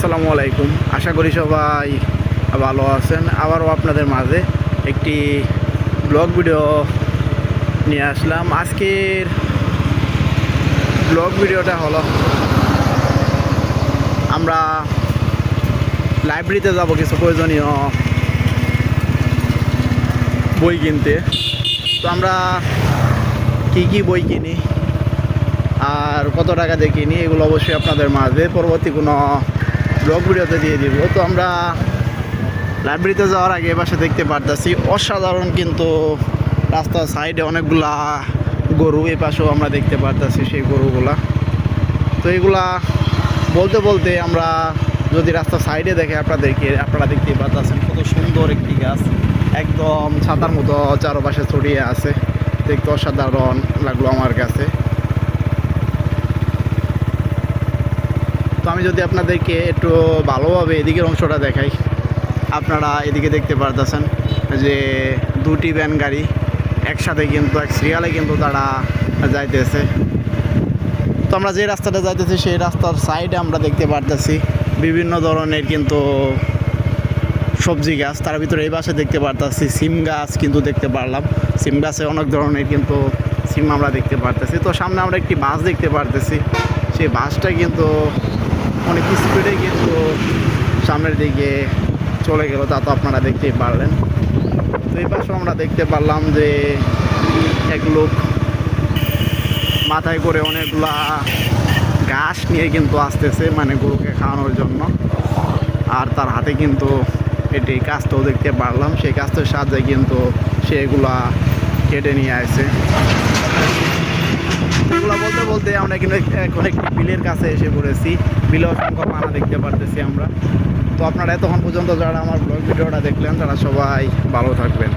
আসসালামু আলাইকুম। আশা করি সবাই ভালো আছেন। আবারও আপনাদের মাঝে একটি ব্লগ ভিডিও নিয়ে আসলাম। আজকের ব্লগ ভিডিওটা হলো, আমরা লাইব্রেরিতে যাব কিছু প্রয়োজনীয় বই কিনতে। তো আমরা কী কী বই কিনি আর কত টাকা দিয়ে কিনি, এগুলো অবশ্যই আপনাদের মাঝে। পরবর্তী কোনো ব্লগ ভিডিওতে দিয়ে দিব। তো আমরা লাইব্রেরিতে যাওয়ার আগে এপাশে দেখতে পারতেছি, অসাধারণ কিন্তু রাস্তার সাইডে অনেকগুলা গরু এ পাশেও আমরা দেখতে পারতেছি সেই গরুগুলা। তো এগুলা বলতে বলতে আমরা যদি রাস্তার সাইডে দেখে আপনাদেরকে, আপনারা দেখতে পারতেছেন কত সুন্দর একটি গাছ। একদম ছাতার মতো চারপাশে ছড়িয়ে আছে। দেখতে অসাধারণ লাগল আমার কাছে। আমি যদি আপনাদেরকে একটু ভালোভাবে এদিকের অংশটা দেখাই, আপনারা এদিকে দেখতে পারতেছেন যে দুটি ভ্যান গাড়ি একসাথে কিন্তু, এক সিরিয়ালে কিন্তু তারা যাইতেছে। তো আমরা যে রাস্তাটা যাইতেছি, সেই রাস্তার সাইডে আমরা দেখতে পারতেছি বিভিন্ন ধরনের কিন্তু সবজি গাছ। তার ভিতরে এই পাশে দেখতে পারতেছি সিম গাছ কিন্তু দেখতে পারলাম। সিম গাছে অনেক ধরনের কিন্তু সিম আমরা দেখতে পারতেছি। তো সামনে আমরা একটি বাস দেখতে পারতেছি। সেই বাসটা কিন্তু অনেক স্পিডে কিন্তু সামনের দিকে চলে গেল, তা তো আপনারা দেখতেই পারলেন। তো এই পাশেও আমরা দেখতে পারলাম যে এক লোক মাথায় করে অনেকগুলা ঘাস নিয়ে কিন্তু আসতেছে মানে গরুকে খাওয়ানোর জন্য। আর তার হাতে কিন্তু এটি কাজটাও দেখতে পারলাম, সেই কাজটার সাহায্যে কিন্তু সেগুলা কেটে নিয়ে আসে। বলতে আমরা কিন্তু এখন একটি বিলের কাছে এসে পড়েছি। বিলে অসংখ্য পানা দেখতে পারতেছি আমরা। তো আপনারা এতক্ষণ পর্যন্ত যারা আমার ব্লগ ভিডিওটা দেখলেন, তারা সবাই ভালো থাকবেন।